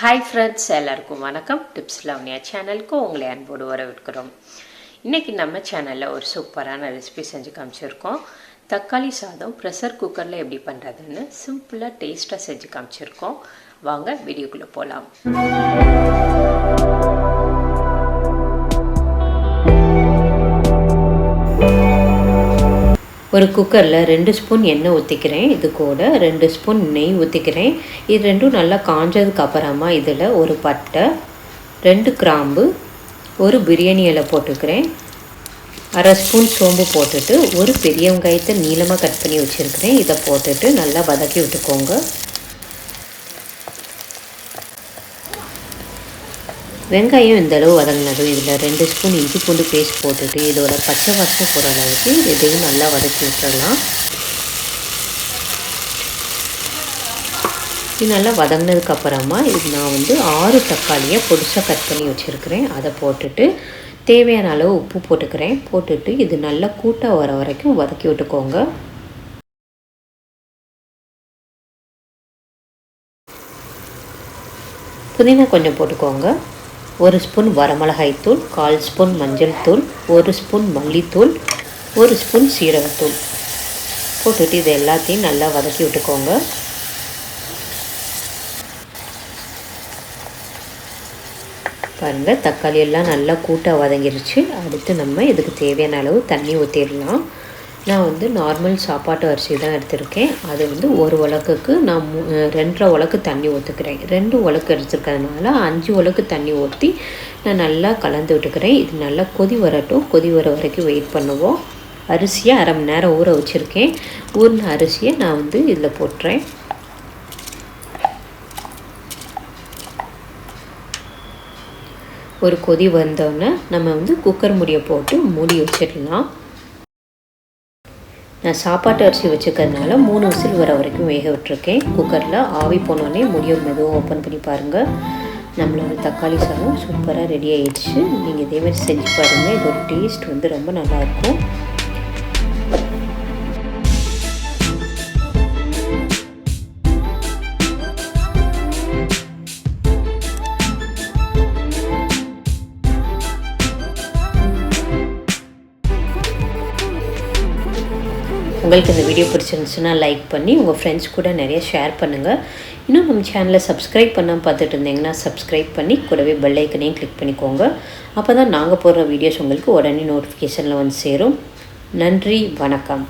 Hi friends எல்லாருக்கும் வணக்கம். Tips லவ்னியா சேனலுக்கு உங்களை அன்போடு வரவேற்கிறோம். இன்றைக்கி நம்ம சேனலில் ஒரு சூப்பரான ரெசிபி செஞ்சு காமிச்சிருக்கோம். தக்காளி சாதம் ப்ரெஷர் குக்கரில் எப்படி பண்ணுறதுன்னு சிம்பிளாக டேஸ்ட்டாக செஞ்சு காமிச்சிருக்கோம். வாங்க வீடியோக்குள்ளே போகலாம் ஒரு குக்கரில் ரெண்டு ஸ்பூன் எண்ணெய் ஊற்றிக்கிறேன் இது கூட ரெண்டு ஸ்பூன் நெய் ஊற்றிக்கிறேன் இது ரெண்டும் நல்லா காஞ்சதுக்கு அப்புறமா இதில் ஒரு பட்டை ரெண்டு கிராம்பு ஒரு பிரியாணி இலை போட்டுக்கிறேன். அரை ஸ்பூன் சோம்பு போட்டுட்டு ஒரு பெரிய வெங்காயத்தை நீளமாக கட் பண்ணி வச்சுருக்கிறேன். இதை போட்டுட்டு நல்லா வதக்கி விட்டுக்கோங்க. வெங்காயம் இந்த அளவு வதங்கினதும் இதில் ரெண்டு ஸ்பூன் இஞ்சி பூண்டு பேஸ்ட் போட்டுட்டு இதோட பச்சை வாசனை போகிற அளவுக்கு இதையும் நல்லா வதக்கி விட்டுடலாம் இது நல்லா வதங்கினதுக்கப்புறமா இது நான் வந்து ஆறு தக்காளியை பொடிசாக கட் பண்ணி வச்சுருக்கிறேன். அதை போட்டுட்டு தேவையான அளவு உப்பு போட்டுக்கிறேன். போட்டுட்டு இது நல்லா கூட்டாக வர வரைக்கும் வதக்கி விட்டுக்கோங்க. புதினா கொஞ்சம் போட்டுக்கோங்க. ஒரு ஸ்பூன் வரமிளகாய்த்தூள் கால் ஸ்பூன் மஞ்சள் தூள் ஒரு ஸ்பூன் மல்லித்தூள் ஒரு ஸ்பூன் சீரகத்தூள். போட்டுட்டு இது எல்லாத்தையும் நல்லா வதக்கி விட்டுக்கோங்க. பாருங்கள் தக்காளி எல்லாம் நல்லா கூட்டாக வதங்கிருச்சு. அடுத்து நம்ம இதுக்கு தேவையான அளவு தண்ணி ஊற்றிடலாம் நான் வந்து நார்மல் சாப்பாட்டு அரிசி தான் எடுத்திருக்கேன். அது வந்து ஒரு உலக்குக்கு நான் மூ ரெண்டரை உலக்கு தண்ணி ஊற்றுக்கிறேன் ரெண்டு உலக்கு எடுத்துருக்கிறதுனால அஞ்சு உலக்கு தண்ணி ஊற்றி நான் நல்லா கலந்து விட்டுக்கிறேன். இது நல்லா கொதி வரட்டும். கொதி வர வரைக்கும் வெயிட் பண்ணுவோம். அரிசியை அரை மணி நேரம் ஊற வச்சுருக்கேன். ஊறின அரிசியை நான் வந்து இதில் போட்டுறேன். ஒரு கொதி வந்தோடனே நம்ம வந்து குக்கர் முடியை போட்டு மூடி வச்சிடலாம். நான் சாப்பாட்டு அரிசி வச்சுக்கிறதுனால மூணு விசில் வர வரைக்கும் வேக விட்டுருக்கேன். குக்கரில் ஆவி போனோடனே முடியும் மெதுவும் ஓப்பன் பண்ணி பாருங்கள் நம்மளோட தக்காளி சாதம் சூப்பராக ரெடி ஆகிடுச்சு நீங்கள் இதேமாதிரி செஞ்சு பாருங்கள் இதோட டேஸ்ட் வந்து ரொம்ப நல்லாயிருக்கும் உங்களுக்கு இந்த வீடியோ பிடிச்சிருந்துச்சுன்னா லைக் பண்ணி உங்கள் ஃப்ரெண்ட்ஸ் கூட நிறைய ஷேர் பண்ணுங்கள் இன்னும் நம்ம சேனலை சப்ஸ்கிரைப் பண்ணால் பார்த்துட்டு இருந்தீங்கன்னா சப்ஸ்கிரைப் பண்ணி கூடவே பெல் ஐக்கனையும் கிளிக் பண்ணிக்கோங்க. அப்போ தான் நாங்கள் போடுற வீடியோஸ் உங்களுக்கு உடனே நோட்டிஃபிகேஷனில் வந்து சேரும். நன்றி வணக்கம்.